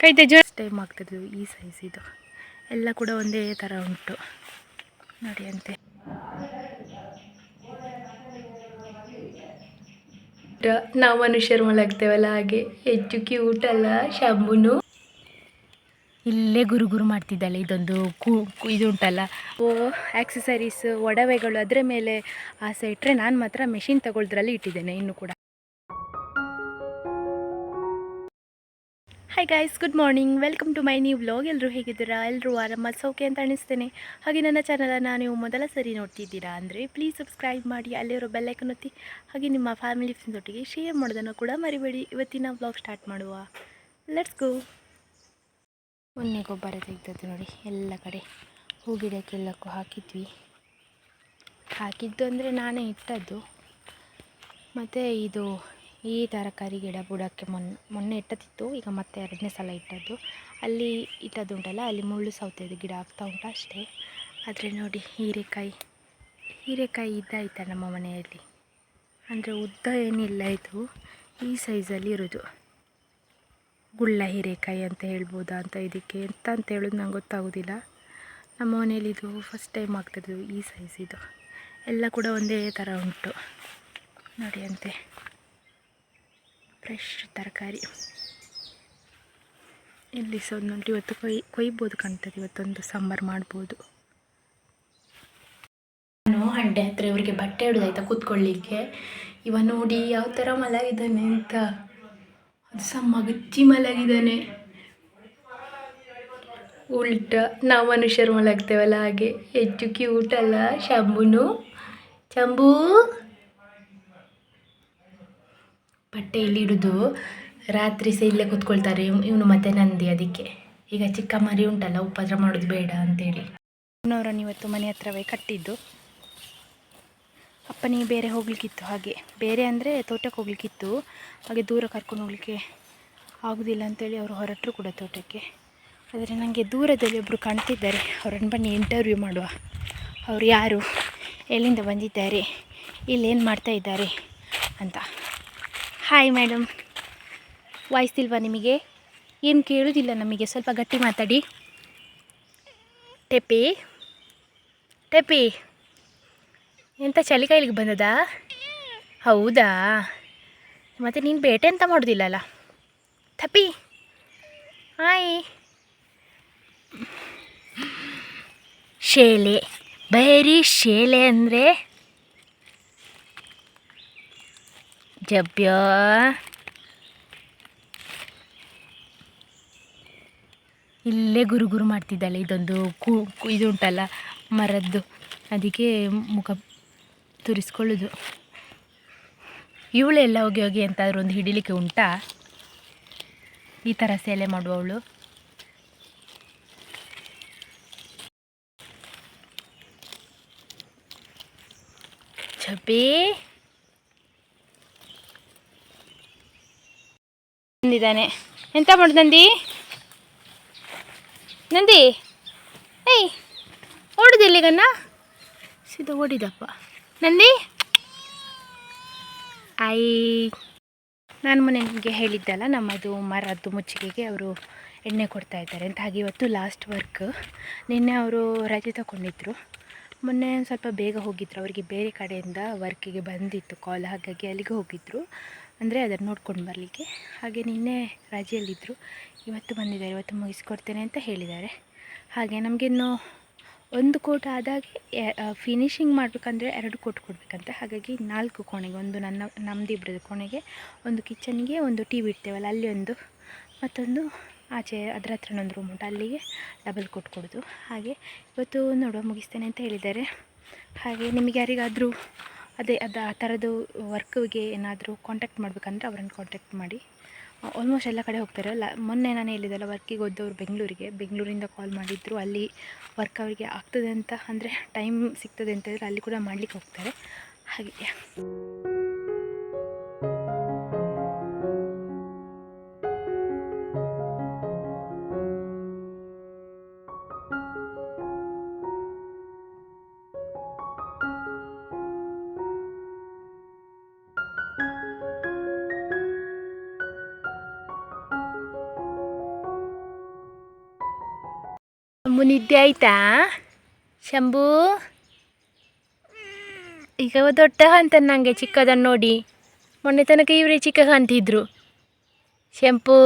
ಕೈ ತೆಜು ಟೈಮ್ ಆಗ್ತದೆ ಈ ಸೈಜ್ ಇದು. ಎಲ್ಲ ಕೂಡ ಒಂದೇ ಥರ ಉಂಟು. ನೋಡಿ ಅಂತೆ. ನಾವು ಮನುಷ್ಯರು ಮಲಗ್ತೇವಲ್ಲ ಹಾಗೆ. ಹೆಚ್ಚು ಕ್ಯೂಟ್ ಅಲ್ಲ ಶಾಂಬುನು ಇಲ್ಲೇ ಗುರು ಗುರು ಮಾಡ್ತಿದ್ದಾಳೆ ಇದೊಂದು ಕು ಕು- ಇದು ಉಂಟಲ್ಲ. ಓ ಆಕ್ಸೆಸರೀಸ್ ಒಡವೆಗಳು ಅದರ ಮೇಲೆ ಆಸೆ ಇಟ್ಟರೆ ನಾನು ಮಾತ್ರ ಮೆಷಿನ್ ತಗೊಳ್ದ್ರಲ್ಲಿ ಇಟ್ಟಿದ್ದೇನೆ ಇನ್ನು ಕೂಡ. Hi guys good morning welcome to my new vlog ಎಲ್ಲರೂ ಹೇಗಿದ್ದೀರಾ? ಎಲ್ಲರೂ ಆರಾಮ? ಸೌಖ್ಯ ಅಂತ ಅನಿಸ್ತೇನೆ. ಹಾಗೆ ನನ್ನ ಚಾನಲನ್ನು ನೀವು ಮೊದಲ ಸರಿ ನೋಡ್ತಿದ್ದೀರಾ ಅಂದರೆ ಪ್ಲೀಸ್ ಸಬ್ಸ್ಕ್ರೈಬ್ ಮಾಡಿ ಅಲ್ಲಿರೋ ಬೆಲ್ಲೈಕನ್ ಒತ್ತಿ. ಹಾಗೆ ನಿಮ್ಮ ಫ್ಯಾಮಿಲಿ ಫ್ರೆಂಡ್ಸೊಟ್ಟಿಗೆ ಶೇರ್ ಮಾಡೋದನ್ನು ಕೂಡ ಮರಿಬೇಡಿ. ಇವತ್ತಿನ ವ್ಲಾಗ್ ಸ್ಟಾರ್ಟ್ ಮಾಡುವ. ಲೆಟ್ಸ್ ಗೋ ಮೊನ್ನೆ ಗೊಬ್ಬರ ತೆಗ್ದದ್ದು ನೋಡಿ, ಎಲ್ಲ ಕಡೆ ಹೂ ಗಿಡಕ್ಕೆಲ್ಲಕ್ಕೂ ಹಾಕಿದ್ವಿ. ಹಾಕಿದ್ದು ಅಂದರೆ ನಾನೇ ಇಟ್ಟದ್ದು. ಮತ್ತು ಇದು ಈ ತರಕಾರಿ ಗಿಡ ಬುಡಕ್ಕೆ ಮೊನ್ನೆ ಮೊನ್ನೆ ಇಟ್ಟದಿತ್ತು, ಈಗ ಮತ್ತೆ ಎರಡನೇ ಸಲ ಇಟ್ಟದ್ದು. ಅಲ್ಲಿ ಇಟ್ಟದ್ದುಂಟಲ್ಲ ಅಲ್ಲಿ ಮುಳ್ಳು ಸೌತೆದು ಗಿಡ ಆಗ್ತಾ ಉಂಟು ಅಷ್ಟೇ. ಆದರೆ ನೋಡಿ, ಹೀರೆಕಾಯಿ ಹೀರೆಕಾಯಿ ಇದ್ದಾಯ್ತಾ ನಮ್ಮ ಮನೆಯಲ್ಲಿ? ಅಂದರೆ ಉದ್ದ ಏನಿಲ್ಲ ಇದು, ಈ ಸೈಜಲ್ಲಿ ಇರೋದು. ಗುಳ್ಳ ಹೀರೆಕಾಯಿ ಅಂತ ಹೇಳ್ಬೋದಾ ಅಂತ ಇದಕ್ಕೆ, ಎಂತ ಅಂತ ಹೇಳೋದು ನಂಗೆ ಗೊತ್ತಾಗೋದಿಲ್ಲ. ನಮ್ಮ ಮನೆಯಲ್ಲಿ ಇದು ಫಸ್ಟ್ ಟೈಮ್ ಆಗ್ತದೆ ಈ ಸೈಜ್ ಇದು. ಎಲ್ಲ ಕೂಡ ಒಂದೇ ಥರ ಉಂಟು. ನೋಡಿ ಅಂತೆ. ಫ್ರೆಶ್ ತರಕಾರಿ. ಇಲ್ಲಿ ಸಹ ನೋಡಿ, ಇವತ್ತು ಕೊಯ್, ಕೊಯ್ಬೋದು ಕಾಣ್ತದೆ, ಇವತ್ತೊಂದು ಸಾಂಬಾರು ಮಾಡ್ಬೋದು. ನಾನು ಹಂಡೆ ಹತ್ರ ಇವರಿಗೆ ಬಟ್ಟೆ ಹಿಡಿದಾಯ್ತಾ ಕೂತ್ಕೊಳ್ಳಿಕ್ಕೆ. ಇವ ನೋಡಿ ಯಾವ ಥರ ಮಲಗಿದ್ದಾನೆ ಅಂತ. ಅದು ಸಹ ಮಗಚಿ ಮಲಗಿದ್ದಾನೆ. ಉಲ್ಟ, ನಾವು ಮನುಷ್ಯರು ಮಲಗ್ತೇವಲ್ಲ ಹಾಗೆ. ಹೆಚ್ಚು ಕ್ಯೂಟ್ ಅಲ್ಲ, ಶಂಭುನು. ಶಂಭೂ. ಬಟ್ಟೆ ಇಲ್ಲಿ ಇಡುದು, ರಾತ್ರಿ ಸಹ ಇಲ್ಲೇ ಕೂತ್ಕೊಳ್ತಾರೆ. ಇವನು ಮತ್ತೆ ನಂದಿ ಅದಕ್ಕೆ. ಈಗ ಚಿಕ್ಕ ಮರಿ ಉಂಟಲ್ಲ, ಉಪದ್ರ ಮಾಡೋದು ಬೇಡ ಅಂತೇಳಿ. ಅವನವರನ್ನು ಇವತ್ತು ಮನೆ ಹತ್ರವೇ ಕಟ್ಟಿದ್ದು. ಅಪ್ಪನಿಗೆ ಬೇರೆ ಹೋಗ್ಲಿಕ್ಕಿತ್ತು ಹಾಗೆ. ಬೇರೆ ಅಂದರೆ ತೋಟಕ್ಕೆ ಹೋಗ್ಲಿಕ್ಕಿತ್ತು. ಹಾಗೆ ದೂರ ಕರ್ಕೊಂಡು ಹೋಗ್ಲಿಕ್ಕೆ ಆಗೋದಿಲ್ಲ ಅಂತೇಳಿ ಅವರು ಹೊರಟರು ಕೂಡ ತೋಟಕ್ಕೆ. ಆದರೆ ನನಗೆ ದೂರದಲ್ಲಿ ಒಬ್ಬರು ಕಾಣ್ತಿದ್ದಾರೆ. ಅವರನ್ನು ಬನ್ನಿ ಇಂಟರ್ವ್ಯೂ ಮಾಡುವ. ಅವರು ಯಾರು? ಎಲ್ಲಿಂದ ಬಂದಿದ್ದಾರೆ? ಇಲ್ಲೇನು ಮಾಡ್ತಾ ಇದ್ದಾರೆ? ಅಂತ. ಹಾಯ್ ಮೇಡಮ್ ವಾಯಿಸ್ತಿಲ್ವಾ ನಿಮಗೆ? ಏನು ಕೇಳೋದಿಲ್ಲ ನಮಗೆ? ಸ್ವಲ್ಪ ಗಟ್ಟಿ ಮಾತಾಡಿ. ಟೆಪಿ. ಟೆಪಿ. ಎಂತ ಚಳಿಗಾಲಿಗೆ ಬಂದದಾ? ಹೌದಾ? ಮತ್ತು ನೀನು ಬೇಟೆ ಅಂತ ಮಾಡೋದಿಲ್ಲಲ್ಲ ಥಪ್ಪಿ ಹಾಯ್ ಶೇಲೆ. ಬರೀ ಶೇಲೆ ಅಂದರೆ ಜಬ್ಯ ಇಲ್ಲೇ ಗುರು ಗುರು ಮಾಡ್ತಿದ್ದಾಳೆ ಇದೊಂದು ಕೂ ಇದು ಉಂಟಲ್ಲ, ಮರದ್ದು. ಅದಕ್ಕೆ ಮುಖ ತುರಿಸ್ಕೊಳ್ಳೋದು. ಇವಳೆಲ್ಲ ಹೋಗಿ ಹೋಗಿ ಎಂತಾದ್ರೂ ಒಂದು ಹಿಡಿಲಿಕ್ಕೆ ಉಂಟಾ? ಈ ಥರ ಸೇಲೆ ಮಾಡುವವಳು. ಛಬಿ! ಬಂದಿದ್ದಾನೆ. ಎಂತ ಮಾಡು ನಂದಿ? ನಂದಿ? ಏಯ್ ಓಡಿದಿಲ್ಲಿಗನ್ನ ಸೀದಾ ಓಡಿದಪ್ಪ. ನಂದಿ? ಆಯಿ, ನಾನು ಮೊನ್ನೆ ನಿಮಗೆ ಹೇಳಿದ್ದಲ್ಲ, ನಮ್ಮದು ಮರದ್ದು ಮುಚ್ಚಿಗೆಗೆ ಅವರು ಎಣ್ಣೆ ಕೊಡ್ತಾ ಇದ್ದಾರೆ ಅಂತ. ಹಾಗೆ ಇವತ್ತು ಲಾಸ್ಟ್ ವರ್ಕ್ ನಿನ್ನೆ ಅವರು ರಜೆ ತಗೊಂಡಿದ್ರು. ಮೊನ್ನೆ ಸ್ವಲ್ಪ ಬೇಗ ಹೋಗಿದ್ರು. ಅವರಿಗೆ ಬೇರೆ ಕಡೆಯಿಂದ ವರ್ಕಿಗೆ ಬಂದಿತ್ತು ಕಾಲ್ ಹಾಗಾಗಿ ಅಲ್ಲಿಗೆ ಹೋಗಿದ್ದರು ಅಂದರೆ ಅದನ್ನು ನೋಡ್ಕೊಂಡು ಬರಲಿಕ್ಕೆ. ಹಾಗೆ ನಿನ್ನೆ ರಜೆಯಲ್ಲಿದ್ದರು ಇವತ್ತು ಬಂದಿದ್ದಾರೆ, ಇವತ್ತು ಮುಗಿಸ್ಕೊಡ್ತೇನೆ ಅಂತ ಹೇಳಿದ್ದಾರೆ. ಹಾಗೆ ನಮಗಿನ್ನು ಒಂದು ಕೋಟ್ ಆದಾಗ ಫಿನಿಶಿಂಗ್ ಮಾಡಬೇಕಂದ್ರೆ ಎರಡು ಕೋಟ್ ಕೊಡಬೇಕಂತೆ. ಹಾಗಾಗಿ ನಾಲ್ಕು ಕೋಣೆಗೆ, ಒಂದು ನನ್ನ ನಮ್ಮದಿಬ್ಬರದ್ದು ಕೋಣೆಗೆ, ಒಂದು ಕಿಚನ್ಗೆ, ಒಂದು ಟಿ ವಿ ಇಡ್ತೇವಲ್ಲ, ಅಲ್ಲಿ ಒಂದು, ಮತ್ತೊಂದು ಆಚೆ ಅದರ ಹತ್ರನೊಂದು ರೂಮ್ ಉಂಟು, ಅಲ್ಲಿಗೆ ಡಬಲ್ ಕೋಟ್ ಕೊಡೋದು. ಹಾಗೆ ಇವತ್ತು ನೋಡುವ, ಮುಗಿಸ್ತೇನೆ ಅಂತ ಹೇಳಿದ್ದಾರೆ. ಹಾಗೆ ನಿಮಗೆ ಯಾರಿಗಾದರೂ ಅದೇ, ಅದು ಆ ಥರದ್ದು ವರ್ಕ್ಗೆ ಏನಾದರೂ ಕಾಂಟ್ಯಾಕ್ಟ್ ಮಾಡಬೇಕಂದ್ರೆ ಅವರನ್ನು ಕಾಂಟ್ಯಾಕ್ಟ್ ಮಾಡಿ. ಆಲ್ಮೋಸ್ಟ್ ಎಲ್ಲ ಕಡೆ ಹೋಗ್ತಾರೆ ಲ ಮೊನ್ನೆ ನಾನು ಹೇಳಿದ್ದಲ್ಲ ವರ್ಕಿಗೆ ಹೋದವ್ರು ಬೆಂಗಳೂರಿಗೆ. ಬೆಂಗಳೂರಿಂದ ಕಾಲ್ ಮಾಡಿದ್ರು. ಅಲ್ಲಿ ವರ್ಕ್ ಅವರಿಗೆ ಆಗ್ತದೆ ಅಂತ ಅಂದರೆ ಟೈಮ್ ಸಿಗ್ತದೆ ಅಂತ ಹೇಳಿದ್ರೆ ಅಲ್ಲಿ ಕೂಡ ಮಾಡಲಿಕ್ಕೆ ಹೋಗ್ತಾರೆ. ಹಾಗೆ. ಶಂಭು ನಿದ್ದೆ ಆಯ್ತಾ? ಶಂಭು? ಈಗ ದೊಡ್ಡ ಅಂತ ನನಗೆ ಚಿಕ್ಕದನ್ನು ನೋಡಿ. ಮೊನ್ನೆ ತನಕ ಇವರೇ ಚಿಕ್ಕ ಕಾಣ್ತಿದ್ರು ಶಂಪೂ?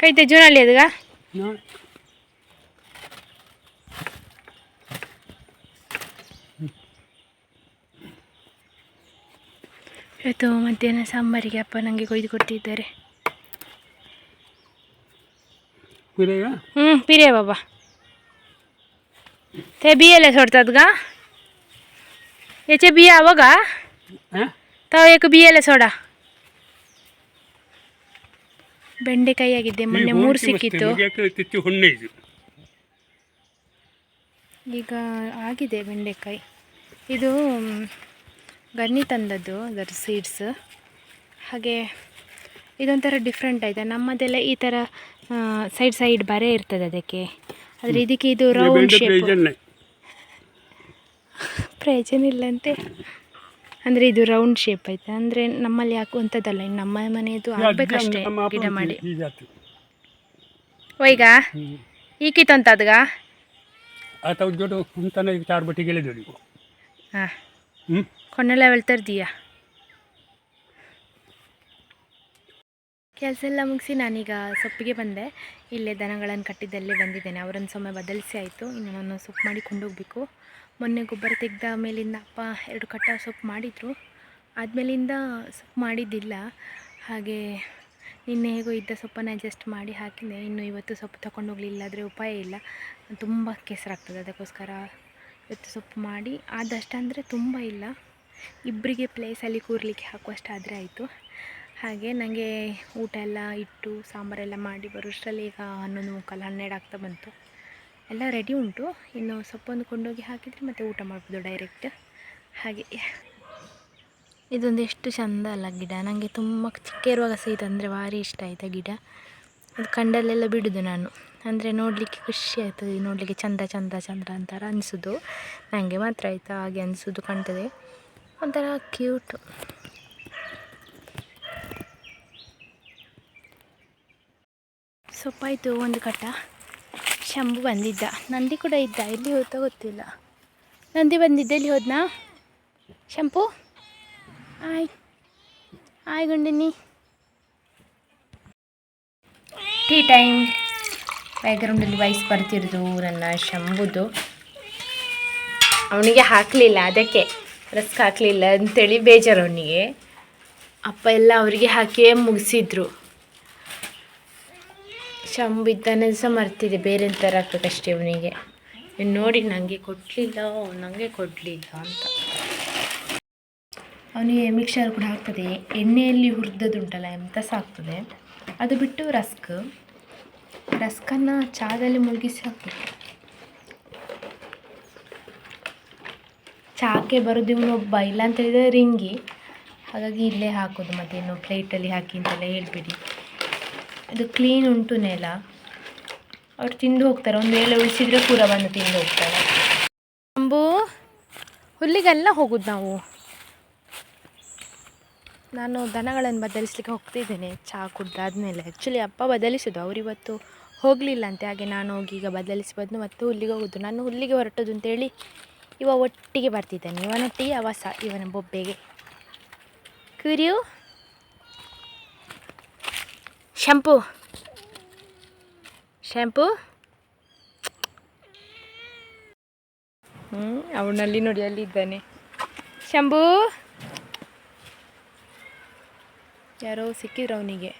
કઈ તે જૂના લીધા ಇವತ್ತು ಮಧ್ಯಾಹ್ನ ಸಾಂಬಾರಿಗೆ ಅಪ್ಪ ನನಗೆ ಕೊಯ್ದು ಕೊಡ್ತಿದ್ದಾರೆ ಹ್ಞೂ ಪಿರಿಯ ಬಾಬಾ. ತೇ ಬಿ ಎಲ್ಲ ಸೋಡ್ತದ್ಗ? ಎಚೆ ಬಿಯ ಅವಾಗ? ತಾವು ಏಕ ಬಿ ಎಲ್ಲ ಸೋಡಾ? ಬೆಂಡೆಕಾಯಿ ಆಗಿದೆ ಮೊನ್ನೆ ಮೂರು ಸಿಕ್ಕಿತ್ತು. ಈಗ ಆಗಿದೆ ಬೆಂಡೆಕಾಯಿ. ಇದು ಗನ್ನಿ ತಂದದ್ದು ಅದರ ಸೀಡ್ಸ್ ಹಾಗೆ ಇದೊಂಥರ ಡಿಫ್ರೆಂಟ್ ಆಯಿತಾ? ನಮ್ಮದೆಲ್ಲ ಈ ಥರ ಸೈಡ್ ಸೈಡ್ ಬರೆ ಇರ್ತದೆ ಅದಕ್ಕೆ. ಆದರೆ ಇದಕ್ಕೆ ಇದು ರೌಂಡ್ ಶೇಪ್ ಪ್ರಯೋಜನ ಇಲ್ಲಂತೆ ಅಂದರೆ ಇದು ರೌಂಡ್ ಶೇಪ್ ಆಯ್ತಾ ಅಂದ್ರೆ ನಮ್ಮಲ್ಲಿ ಹಾಕುವಂಥದ್ದಲ್ಲ ಇನ್ನು ನಮ್ಮ ಮನೆಯದು ಆಗ್ಬೇಕಷ್ಟೇ ಗಿಡ ಮಾಡಿ. ಒಯ್ಗ ಈಕಿತ್ತಂತದ್ಗ ಆತ ಜೋಡು ಅಂತಾನೆ ಈಗ ಚಾರ್ ಬಟ್ಟಿ ಅಂತ ಹಾಂ. ಹ್ಞೂ ಕೊನೆಲ್ಲ ತರ್ದೀಯಾ? ಕೆಲಸ ಎಲ್ಲ ಮುಗಿಸಿ ನಾನೀಗ ಸೊಪ್ಪಿಗೆ ಬಂದೆ. ಇಲ್ಲೇ ದನಗಳನ್ನು ಕಟ್ಟಿದ್ದಲ್ಲೇ ಬಂದಿದ್ದೇನೆ. ಅವರನ್ನು ಸೊಮ್ಮೆ ಬದಲಿಸಿ ಆಯಿತು. ಇನ್ನು ನಾನು ಸೊಪ್ಪು ಮಾಡಿ ಕೊಂಡೋಗ್ಬೇಕು ಮೊನ್ನೆ ಗೊಬ್ಬರ ತೆಗೆದ ಮೇಲಿಂದ ಅಪ್ಪ ಎರಡು ಕಟ್ಟ ಸೊಪ್ಪು ಮಾಡಿದರು. ಆದಮೇಲಿಂದ ಸೊಪ್ಪು ಮಾಡಿದ್ದಿಲ್ಲ. ಹಾಗೆ ನಿನ್ನೆ ಹೇಗೋ ಇದ್ದ ಸೊಪ್ಪನ್ನು ಅಡ್ಜಸ್ಟ್ ಮಾಡಿ ಹಾಕಿದೆ ಇನ್ನು ಇವತ್ತು ಸೊಪ್ಪು ತಗೊಂಡು ಹೋಗಲಿಲ್ಲ ಆದರೆ ಉಪಾಯ ಇಲ್ಲ. ತುಂಬ ಕೆಸರಾಗ್ತದೆ. ಅದಕ್ಕೋಸ್ಕರ ಇವತ್ತು ಸೊಪ್ಪು ಮಾಡಿ. ಆದಷ್ಟಂದರೆ ತುಂಬ ಇಲ್ಲ. ಇಬ್ಬರಿಗೆ ಪ್ಲೇಸಲ್ಲಿ ಕೂರಲಿಕ್ಕೆ ಹಾಕುವಷ್ಟಾದರೆ ಆಯಿತು. ಹಾಗೆ ನನಗೆ ಊಟ ಎಲ್ಲ, ಇಟ್ಟು ಸಾಂಬಾರೆಲ್ಲ ಮಾಡಿ ಬರೋಷ್ಟರಲ್ಲಿ ಈಗ ಹನ್ನೊಂದು ಮುಕ್ಕಾಲು ಹನ್ನೆರಡು ಆಗ್ತಾ ಬಂತು. ಎಲ್ಲ ರೆಡಿ ಉಂಟು. ಇನ್ನು ಸೊಪ್ಪೊಂದು ಕೊಂಡೋಗಿ ಹಾಕಿದರೆ ಮತ್ತೆ ಊಟ ಮಾಡ್ಬೋದು ಡೈರೆಕ್ಟ್ ಹಾಗೆ. ಇದೊಂದು ಎಷ್ಟು ಚಂದ ಅಲ್ಲ ಗಿಡ. ನನಗೆ ತುಂಬ ಚಿಕ್ಕ ಇರುವಾಗ ಸಹ ಅಂದರೆ ಭಾರಿ ಇಷ್ಟ ಆಯಿತಾ ಗಿಡ. ಅದು ಕಂಡಲ್ಲೆಲ್ಲ ಬಿಡೋದು ನಾನು. ಅಂದರೆ ನೋಡಲಿಕ್ಕೆ ಖುಷಿ ಆಗ್ತದೆ ನೋಡಲಿಕ್ಕೆ ಚಂದ ಚಂದ ಚಂದ ಅಂತಾರೆ ಅನಿಸೋದು. ನನಗೆ ಮಾತ್ರ ಆಯಿತಾ ಹಾಗೆ ಅನಿಸೋದು ಕಾಣ್ತದೆ. ಒಂಥರ ಕ್ಯೂಟು ಸೊಪ್ಪಾಯಿತು ಒಂದು ಕಟ್ಟ. ಶಂಭು ಬಂದಿದ್ದ. ನಂದಿ ಕೂಡ ಇದ್ದ. ಎಲ್ಲಿ ಹೋದ ಗೊತ್ತಿಲ್ಲ. ನಂದಿ ಬಂದಿದ್ದೆ. ಎಲ್ಲಿ ಹೋದ್ನಾ? ಶಂಪು? ಆಯ್. ಆಯ್ ಗುಂಡಿನಿ. Tea time. ಬ್ಯಾಗ್ರೌಂಡಲ್ಲಿ ವಾಯ್ಸ್ ಬರ್ತಿರೋದು ನನ್ನ ಶಂಭುದು. ಅವನಿಗೆ ಹಾಕಲಿಲ್ಲ. ಅದಕ್ಕೆ ರಸ್ಕ್ ಹಾಕಲಿಲ್ಲ ಅಂತೇಳಿ ಬೇಜಾರು ಅವನಿಗೆ. ಅಪ್ಪ ಎಲ್ಲ ಅವರಿಗೆ ಹಾಕಿಯೇ ಮುಗಿಸಿದ್ರು. ಶಂಭು ಇದ್ದಾನೆ ಸಹ ಮರ್ತಿದೆ. ಬೇರೆ ಥರ ಹಾಕ್ಬೇಕಷ್ಟೇ ಇವನಿಗೆ ನೋಡಿ ನನಗೆ ಕೊಡಲಿಲ್ಲ ನನಗೆ ಕೊಡಲಿಲ್ಲ ಅಂತ. ಅವನಿಗೆ ಮಿಕ್ಸರ್ ಕೂಡ ಹಾಕ್ತದೆ ಎಣ್ಣೆಯಲ್ಲಿ ಹುರಿದದುಂಟಲ್ಲ ಎಂತ ಸಹ ಅದು ಬಿಟ್ಟು ರಸ್ಕ್. ರಸ್ಕನ್ನು ಚಾದಲ್ಲಿ ಮುಳುಗಿಸಿ ಹಾಕ್ಬೇಕು ಚಹಾಕ್ಕೆ ಬರೋದು ಇವನೊಬ್ಬ ಇಲ್ಲ ಅಂತ ಹೇಳಿದರೆ ರಿಂಗಿ. ಹಾಗಾಗಿ ಇಲ್ಲೇ ಹಾಕೋದು ಮತ್ತೆ ಇನ್ನು ಪ್ಲೇಟಲ್ಲಿ ಹಾಕಿ ಅಂತೆಲ್ಲ ಹೇಳ್ಬೇಡಿ. ಇದು ಕ್ಲೀನ್ ಉಂಟು ನೆಲ. ಅವ್ರು ತಿಂದು ಹೋಗ್ತಾರೆ. ಒಂದು ವೇಳೆ ಉಳಿಸಿದ್ರೆ ಪೂರ ಬಂದು ತಿಂದು ಹೋಗ್ತಾರೆ. ಅಂಬು, ಹುಲ್ಲಿಗೆಲ್ಲ ಹೋಗುದು ನಾವು. ನಾನು ದನಗಳನ್ನು ಬದಲಿಸ್ಲಿಕ್ಕೆ ಹೋಗ್ತಿದ್ದೇನೆ. ಚಹಾ ಕುಡ್ದಾದ್ಮೇಲೆ ಆ್ಯಕ್ಚುಲಿ ಅಪ್ಪ ಬದಲಿಸೋದು ಅವರಿವತ್ತು ಹೋಗಲಿಲ್ಲ ಅಂತೆ ಹಾಗೆ ನಾನು ಹೋಗಿ ಈಗ ಬದಲಿಸಿ ಮತ್ತು ಹುಲ್ಲಿಗೆ ಹೋಗೋದು. ನಾನು ಹುಲ್ಲಿಗೆ ಹೊರಟೋದು ಅಂತೇಳಿ ಇವ ಒಟ್ಟಿಗೆ ಬರ್ತಿದ್ದೇನೆ. ಇವನೊಟ್ಟಿಗೆ ಅವ ಇವನ ಬೊಬ್ಬೆಗೆ. ಕುರಿಯು ಶಂಪು ಶ್ಯಾಂಪು ಹ್ಞೂ ಅವನಲ್ಲಿ ನೋಡಿ, ಅಲ್ಲಿ ಇದ್ದಾನೆ. ಶಂಭು ಯಾರೋ ಸಿಕ್ಕಿದ್ರು ಅವನಿಗೆ.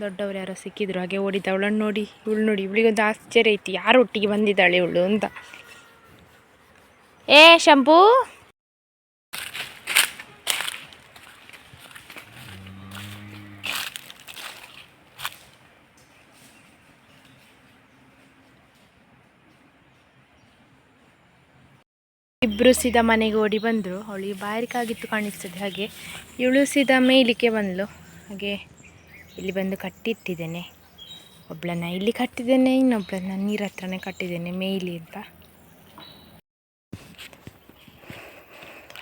ದೊಡ್ಡವ್ರು ಯಾರೋ ಸಿಕ್ಕಿದ್ರು, ಹಾಗೆ ಓಡಿದ್ದ ಅವಳನ್ನು ನೋಡಿ, ಇವಳು ನೋಡಿ ಇವಳಿಗೊಂದು ಆಶ್ಚರ್ಯ ಐತಿ. ಯಾರು ಒಟ್ಟಿಗೆ ಬಂದಿದ್ದಾಳೆ ಇವಳು ಅಂತ. ಏ ಶಂಪು ಇಬ್ಬರು ಸೀದಾ ಮನೆಗೆ ಓಡಿ ಬಂದರು. ಅವಳಿಗೆ ಬಾರಿಕಾಗಿತ್ತು ಕಾಣಿಸ್ತದೆ. ಹಾಗೆ ಇವಳು ಸೀದಾ ಮೇಯ್ಲಿಕ್ಕೆ ಬಂದಳು ಹಾಗೆ ಇಲ್ಲಿ ಬಂದು ಕಟ್ಟಿಟ್ಟಿದ್ದೇನೆ. ಒಬ್ಬಳನ್ನ ಇಲ್ಲಿ ಕಟ್ಟಿದ್ದೇನೆ, ಇನ್ನೊಬ್ಳನ್ನ ನೀರ ಹತ್ರನೇ ಕಟ್ಟಿದ್ದೇನೆ, ಮೇಯ್ಲಿ ಅಂತ.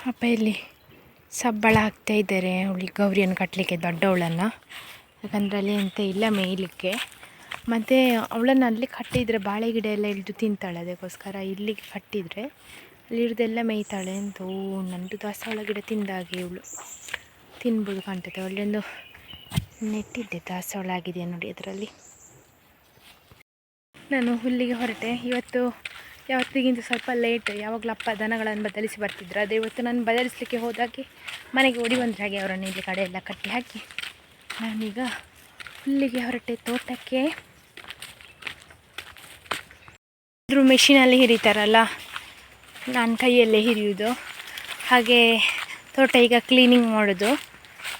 ಅಪ್ಪ ಇಲ್ಲಿ ಸಬ್ಬಳ ಹಾಕ್ತಾ ಇದ್ದಾರೆ. ಅವಳಿಗೆ ಗೌರಿಯನ್ನು ಕಟ್ಟಲಿಕ್ಕೆ ದೊಡ್ಡವಳನ್ನು. ಯಾಕಂದರೆ ಅಲ್ಲಿ ಎಂತ ಇಲ್ಲ ಮೇಯ್ಲಿಕ್ಕೆ. ಮತ್ತು ಅವಳನ್ನು ಅಲ್ಲಿ ಕಟ್ಟಿದರೆ ಬಾಳೆ ಗಿಡ ಎಲ್ಲ ಇಳಿದು ತಿಂತಾಳೆ. ಅದಕ್ಕೋಸ್ಕರ ಇಲ್ಲಿಗೆ ಕಟ್ಟಿದರೆ ಅಲ್ಲಿರೋದೆಲ್ಲ ಮೇಯ್ತಾಳೆ ಅಂತ ಓ ನಂದು ದಾಸವಾಳ ಗಿಡ ತಿಂದಾಗೆ ಇವಳು. ತಿನ್ಬೋದು ಕಾಣ್ತದೆ. ಒಳ್ಳೆಯೊಂದು ನೆಟ್ಟಿದ್ದೆ ದಾಸವಾಳ ಆಗಿದೆ ನೋಡಿ ಅದರಲ್ಲಿ. ನಾನು ಹುಲ್ಲಿಗೆ ಹೊರಟೆ. ಇವತ್ತು ಯಾವತ್ತಿಗಿಂತ ಸ್ವಲ್ಪ ಲೇಟ್ ಯಾವಾಗಲೂ ಅಪ್ಪ ದನಗಳನ್ನು ಬದಲಿಸಿ ಬರ್ತಿದ್ರು. ಅದೇ ಇವತ್ತು ನಾನು ಬದಲಿಸಲಿಕ್ಕೆ ಹೋದಾಗೆ ಮನೆಗೆ ಓಡಿ ಬಂದ್ರೆ ಹಾಗೆ ಅವರನ್ನು ಇಲ್ಲಿ ಕಡೆ ಎಲ್ಲ ಕಟ್ಟಿ ಹಾಕಿ ನಾನೀಗ ಹುಲ್ಲಿಗೆ ಹೊರಟೆ ತೋಟಕ್ಕೆ. ಮೆಷಿನಲ್ಲಿ ಹಿರಿತಾರಲ್ಲ. ನಾನು ಕೈಯಲ್ಲೇ ಹಿರಿಯುವುದು ಹಾಗೆ ತೋಟ ಈಗ ಕ್ಲೀನಿಂಗ್ ಮಾಡೋದು.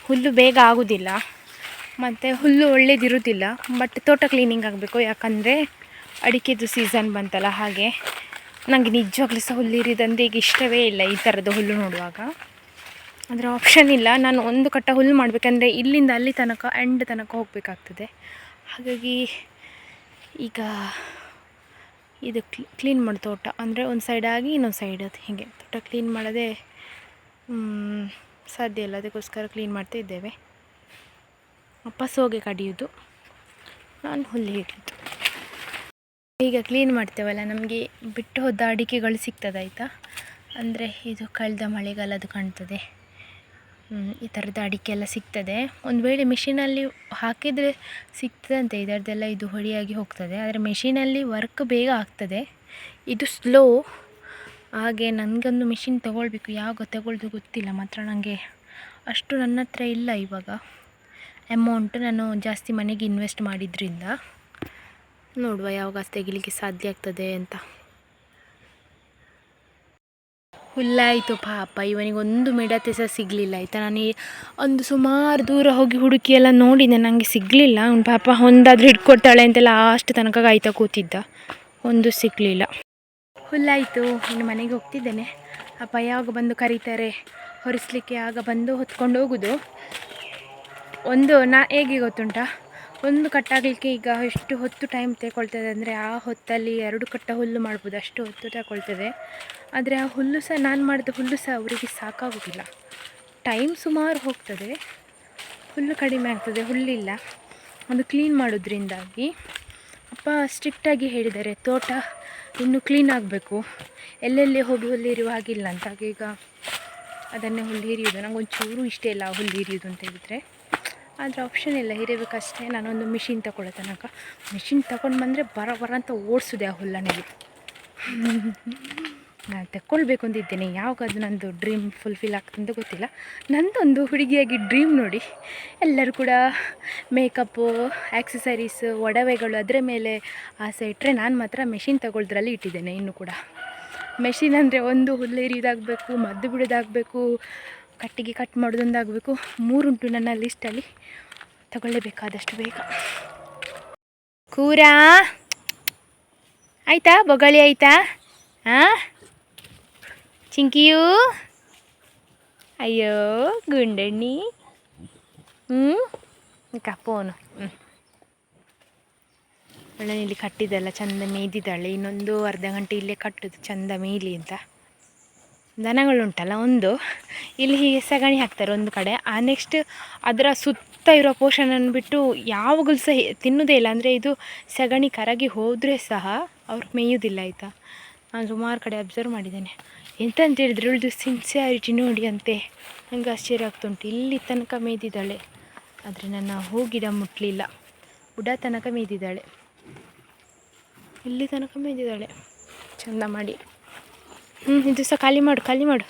ಹುಲ್ಲು ಬೇಗ ಆಗೋದಿಲ್ಲ. ಮತ್ತು ಹುಲ್ಲು ಒಳ್ಳೇದಿರೋದಿಲ್ಲ. ಬಟ್ ತೋಟ ಕ್ಲೀನಿಂಗ್ ಆಗಬೇಕು. ಯಾಕಂದರೆ ಅಡಿಕೆದು ಸೀಸನ್ ಬಂತಲ್ಲ ಹಾಗೆ. ನನಗೆ ನಿಜವಾಗ್ಲೂ ಸಹ ಹುಲ್ಲು ಇರಿದಂತೆ ಈಗ ಇಷ್ಟವೇ ಇಲ್ಲ ಈ ಥರದ ಹುಲ್ಲು ನೋಡುವಾಗ. ಅದರ ಆಪ್ಷನ್ ಇಲ್ಲ. ನಾನು ಒಂದು ಕಟ್ಟ ಹುಲ್ಲು ಮಾಡಬೇಕಂದ್ರೆ ಇಲ್ಲಿಂದ ಅಲ್ಲಿ ತನಕ ಎಂಡ್ ತನಕ ಹೋಗಬೇಕಾಗ್ತದೆ. ಹಾಗಾಗಿ ಈಗ ಇದು ಕ್ಲೀನ್ ಮಾಡಿ ತೋಟ. ಅಂದರೆ ಒಂದು ಸೈಡ್ ಆಗಿ ಇನ್ನೊಂದು ಸೈಡ್ ಅದು ಹೀಗೆ. ತೋಟ ಕ್ಲೀನ್ ಮಾಡೋದೇ ಸಾಧ್ಯ ಇಲ್ಲ. ಅದಕ್ಕೋಸ್ಕರ ಕ್ಲೀನ್ ಮಾಡ್ತಾ ಇದ್ದೇವೆ. ಅಪ್ಪ ಸೋಗೆ ಕಡಿಯೋದು. ನಾನು ಹುಲ್ಲಿ ಹಿಡಿದು ಈಗ ಕ್ಲೀನ್ ಮಾಡ್ತೇವಲ್ಲ, ನಮಗೆ ಬಿಟ್ಟು ಹೋದ ಅಡಿಕೆಗಳು ಸಿಗ್ತದೆ ಆಯಿತಾ ಅಂದರೆ ಇದು ಕಳೆದ ಮಳೆಗಾಲದ್ದು ಕಾಣ್ತದೆ. ಈ ಥರದ ಅಡಿಕೆ ಎಲ್ಲ ಸಿಗ್ತದೆ. ಒಂದು ವೇಳೆ ಮಿಷಿನಲ್ಲಿ ಹಾಕಿದರೆ ಸಿಗ್ತದಂತೆ ಇದರದ್ದೆಲ್ಲ ಇದು ಹೊಡಿಯಾಗಿ ಹೋಗ್ತದೆ. ಆದರೆ ಮೆಷಿನಲ್ಲಿ ವರ್ಕ್ ಬೇಗ ಆಗ್ತದೆ. ಇದು ಸ್ಲೋ ಹಾಗೆ ನನಗೊಂದು ಮಿಷಿನ್ ತೊಗೊಳ್ಬೇಕು. ಯಾವಾಗ ತಗೊಳ್ಳೋದು ಗೊತ್ತಿಲ್ಲ. ಮಾತ್ರ ನನಗೆ ಅಷ್ಟು ನನ್ನ ಹತ್ರ ಇಲ್ಲ ಇವಾಗ. ಅಮೌಂಟ್ ನಾನು ಜಾಸ್ತಿ ಮನೆಗೆ ಇನ್ವೆಸ್ಟ್ ಮಾಡಿದ್ರಿಂದ. ನೋಡುವ ಯಾವಾಗ ತೆಗಿಲಿಕ್ಕೆ ಸಾಧ್ಯ ಆಗ್ತದೆ ಅಂತ. ಹುಲ್ಲಾಯಿತು ಪಾಪ. ಇವನಿಗೆ ಒಂದು ಮಿಡತೆ ಸಹ ಸಿಗಲಿಲ್ಲ. ಆಯಿತಾ? ನಾನು ಒಂದು ಸುಮಾರು ದೂರ ಹೋಗಿ ಹುಡುಕಿ ಎಲ್ಲ ನೋಡಿದೆ ನನಗೆ ಸಿಗಲಿಲ್ಲ. ಅವ್ನು ಪಾಪ ಒಂದಾದ್ರೂ ಹಿಡ್ಕೊಡ್ತಾಳೆ ಅಂತೆಲ್ಲ ಲಾಸ್ಟ್ ತನಕ ಕಾಯ್ತಾ ಕೂತಿದ್ದ. ಒಂದು ಸಿಗಲಿಲ್ಲ. ಹುಲ್ಲಾಯಿತು. ಇನ್ನು ಮನೆಗೆ ಹೋಗ್ತಿದ್ದೇನೆ. ಅಪ್ಪ ಯಾವಾಗ ಬಂದು ಕರೀತಾರೆ? ಹೊರಿಸ್ಲಿಕ್ಕೆ ಆಗ ಬಂದು ಹೊತ್ಕೊಂಡು ಹೋಗೋದು. ಒಂದು, ನಾ ಹೇಗೆ ಗೊತ್ತುಂಟಾ? ಒಂದು ಕಟ್ಟಾಗಲಿಕ್ಕೆ ಈಗ ಎಷ್ಟು ಹೊತ್ತು ಟೈಮ್ ತಗೊಳ್ತದೆ ಅಂದರೆ ಆ ಹೊತ್ತಲ್ಲಿ ಎರಡು ಕಟ್ಟ ಹುಲ್ಲು ಮಾಡ್ಬೋದು, ಅಷ್ಟು ಹೊತ್ತು ತಗೊಳ್ತದೆ ಆದರೆ ಆ ಹುಲ್ಲು ಸಹ, ನಾನು ಮಾಡಿದ ಹುಲ್ಲು ಸಹ ಅವರಿಗೆ ಸಾಕಾಗೋದಿಲ್ಲ. ಟೈಮ್ ಸುಮಾರು ಹೋಗ್ತದೆ. ಹುಲ್ಲು ಕಡಿಮೆ ಆಗ್ತದೆ, ಹುಲ್ಲಿಲ್ಲ. ಅದು ಕ್ಲೀನ್ ಮಾಡೋದ್ರಿಂದಾಗಿ. ಅಪ್ಪ ಸ್ಟ್ರಿಕ್ಟಾಗಿ ಹೇಳಿದ್ದಾರೆ, ತೋಟ ಇನ್ನೂ ಕ್ಲೀನ್ ಆಗಬೇಕು. ಎಲ್ಲೆಲ್ಲಿ ಹೋಗಿ ಹುಲ್ಲಿರುವ ಹಾಗಿಲ್ಲ. ಅಂತ. ಈಗ ಅದನ್ನೇ ಹುಲ್ಲು ಹಿರಿಯೋದು. ನಂಗೆ ಒಂಚೂರು ಇಷ್ಟ ಇಲ್ಲ ಹುಲ್ಲು ಹಿರಿಯೋದು ಅಂತ ಹೇಳಿದರೆ. ಆದರೆ ಆಪ್ಷನ್ ಇಲ್ಲ. ಹಿರಿಬೇಕಷ್ಟೇ ನಾನೊಂದು ಮಿಷಿನ್ ತಗೊಳ್ಳೋ ತನಕ. ಮಿಷಿನ್ ತಗೊಂಡು ಬಂದರೆ ಬರ ಬರ ಅಂತ ಓಡಿಸೋದೆ ಆ ಹುಲ್ಲನಿಗೆ ನಾನು ತಗೊಳ್ಬೇಕು ಅಂತಿದ್ದೇನೆ ಯಾವಾಗ ಅದು ನಂದು ಡ್ರೀಮ್ ಫುಲ್ಫಿಲ್ ಆಗ್ತಂತ ಗೊತ್ತಿಲ್ಲ. ನಂದೊಂದು ಹುಡುಗಿಯಾಗಿ ಡ್ರೀಮ್ ನೋಡಿ. ಎಲ್ಲರೂ ಕೂಡ ಮೇಕಪ್ಪು ಆ್ಯಕ್ಸಸರೀಸ್ ಒಡವೆಗಳು ಅದರ ಮೇಲೆ ಆಸೆ ಇಟ್ಟರೆ ನಾನು ಮಾತ್ರ ಮೆಷಿನ್ ತಗೊಳ್ಳೋದ್ರಲ್ಲಿ ಇಟ್ಟಿದ್ದೇನೆ ಇನ್ನೂ ಕೂಡ. ಮೆಷಿನ್ ಅಂದರೆ ಒಂದು ಹುಲ್ಲು ಹಿರಿಯೋದಾಗಬೇಕು ಮದ್ದು ಬಿಡೋದಾಗಬೇಕು ಕಟ್ಟಿಗೆ ಕಟ್ ಮಾಡೋದೊಂದಾಗಬೇಕು. ಮೂರುಂಟು ನನ್ನ ಲಿಸ್ಟಲ್ಲಿ ತಗೊಳ್ಳೇಬೇಕಾದಷ್ಟು ಬೇಗ. ಕೂರಾ? ಆಯಿತಾ? ಬೊಗಳಿ ಆಯಿತಾ? ಹಾಂ ಚಿಂಕಿಯು? ಅಯ್ಯೋ, ಗುಂಡಣ್ಣಿ. ಹ್ಞೂ ಕಪ್ಪೋನು ಹ್ಞೂ ಒಳ್ಳೆ ಇಲ್ಲಿ ಕಟ್ಟಿದ್ದಲ್ಲ ಚಂದ ಮೇಯ್ದಿದ್ದಾಳೆ ಇನ್ನೊಂದು ಅರ್ಧ ಗಂಟೆ ಇಲ್ಲೇ ಕಟ್ಟುದು ಚಂದ ಮೇಯ್ಲಿ ಅಂತ. ದನಗಳುಂಟಲ್ಲ, ಒಂದು. ಇಲ್ಲಿ ಹೀಗೆ ಸಗಣಿ ಹಾಕ್ತಾರೆ ಒಂದು ಕಡೆ. ಆ ನೆಕ್ಸ್ಟ್ ಅದರ ಸುತ್ತ ಇರೋ ಪೋಷಣನ್ನು ಬಿಟ್ಟು ಯಾವಾಗಲೂ ಸಹ ತಿನ್ನೋದೇ ಇಲ್ಲ. ಅಂದರೆ ಇದು ಸಗಣಿ ಕರಗಿ ಹೋದರೆ ಸಹ ಅವ್ರು ಮೇಯೋದಿಲ್ಲ ಆಯಿತಾ? ನಾನು ಸುಮಾರು ಕಡೆ ಅಬ್ಸರ್ವ್ ಮಾಡಿದ್ದೇನೆ. ಎಂತಂತ ಹೇಳಿದ್ರೆ? ಇವಳದು ಸಿನ್ಸಿಯಾರಿಟಿ ನೋಡಿ ಅಂತೆ. ನನಗೆ ಆಶ್ಚರ್ಯ ಆಗ್ತುಂಟು. ಇಲ್ಲಿ ತನಕ ಮೇಯ್ದಿದ್ದಾಳೆ. ಆದರೆ ನನ್ನ ಹೂ ಗಿಡ ಮುಟ್ಟಲಿಲ್ಲ ಬುಡ ತನಕ ಮೇಯ್ದಿದ್ದಾಳೆ. ಇಲ್ಲಿ ತನಕ ಮೇಯ್ದಿದ್ದಾಳೆ. ಚಂದ ಮಾಡಿ. इथे खाली मड खाली मड.